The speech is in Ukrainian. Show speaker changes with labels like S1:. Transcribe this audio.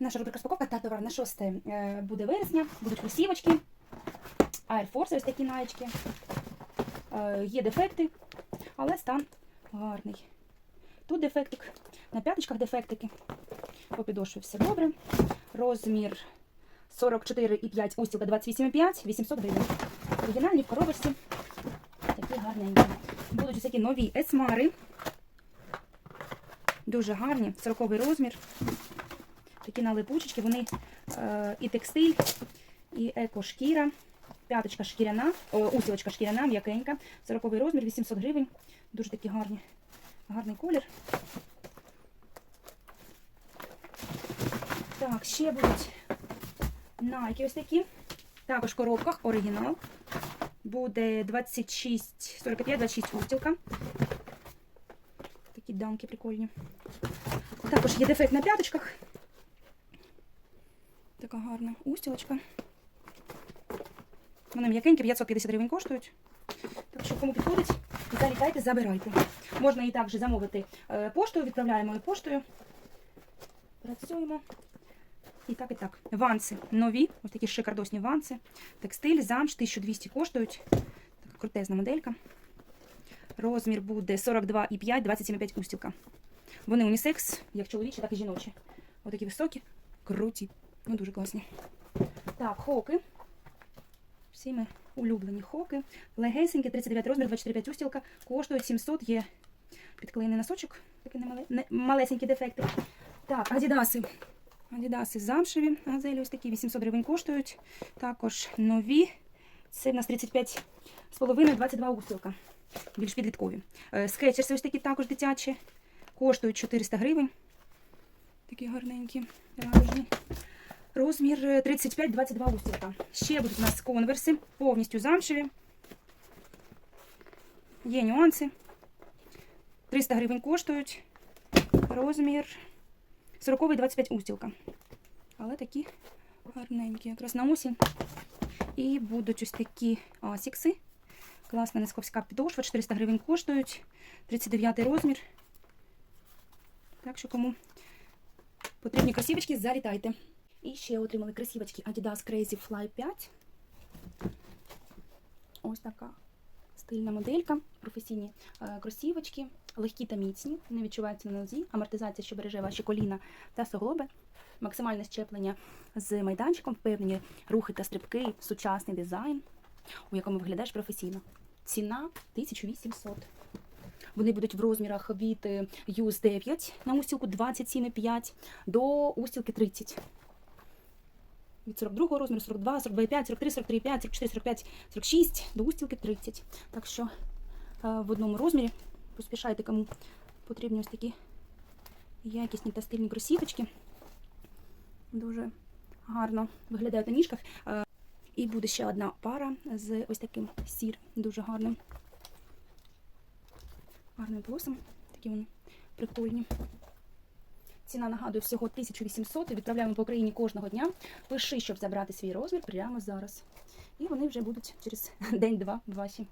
S1: Наша рубрика розпаковка та товар на 6 е, буде вересня. Будуть кросівочки, Air Force, ось такі наєчки. Е, Є дефекти, але стан гарний. Тут дефектик, на п'яточках дефектики. По підошві все добре. Розмір 44,5, устілка 28,5, 800 гривень. Оригінальні в коробочці. Такі гарненькі. Будуть ось такі нові есмари. Дуже гарні, 40 розмір. Такі на липучечки, вони е, і текстиль, і екошкіра. П'яточка шкіряна, о, усілочка шкіряна, м'якенька. 40 розмір, 800 гривень. Дуже такі гарні. Гарний колір. Так, ще будуть найки ось такі. Також в коробках оригінал. Буде 26, 45, 26 устілка. Такі дамки прикольні. Також є дефект на п'яточках. Така гарна устілочка. Вони м'якенькі, 550 гривень коштують. Так що, кому підходить, залітайте, забирайте. Можна і також замовити е, поштою, відправляємо і поштою. Працюємо. І так, і так. Ванси нові, ось такі шикардосні ванси. Текстиль, замш, 1200 коштують. Така крутезна моделька. Розмір буде 42,5, 27,5 устілка. Вони унісекс, як чоловічі, так і жіночі. Ось такі високі, круті. Ну, дуже класні. Так, хоки. Всі ми улюблені хоки. Легесенькі, 39 розмір, 24,5 устілка. Коштують 700, є підклеєний носочок. Такий малесенький дефекти. Так, адідаси. Адідаси замшеві, газелі ось такі, 800 гривень коштують. Також нові. Це в нас 35 з половиною, 22 устілка. Більш підліткові. Е, Скетчерси ось такі також дитячі. Коштують 400 гривень. Такі гарненькі, радужні. Розмір е, 35-22 устілка. Ще будуть у нас конверси, повністю замшеві. Є нюанси. 300 гривень коштують. Розмір 40-25 устілка. Але такі гарненькі, якраз на осінь. І будуть ось такі асікси. Класна несковська підошва, 400 гривень коштують. 39 розмір. Так що кому потрібні кросівочки, залітайте. І ще отримали кросівочки Adidas Crazy Fly 5. Ось така стильна моделька. Професійні е, кросівочки, легкі та міцні, не відчуваються на нозі. Амортизація, що береже ваші коліна та суглоби. Максимальне щеплення з майданчиком, впевнені рухи та стрибки, сучасний дизайн, у якому виглядаєш професійно. Ціна 1800. Вони будуть в розмірах від е, US 9 на устілку 27,5 до устілки 30. Від 42 розміру, 42, 42,5, 43, 43,5, 44, 45, 46 до устілки 30. Так що е, в одному розмірі поспішайте, кому потрібні ось такі якісні та стильні кросівочки. Дуже гарно виглядають на ніжках. Е, І буде ще одна пара з ось таким сір, дуже гарним. Гарним волоссям. Такі вони прикольні. Ціна нагадую всього 1800. Відправляємо по Україні кожного дня. Пиши, щоб забрати свій розмір прямо зараз. І вони вже будуть через день-два в вашій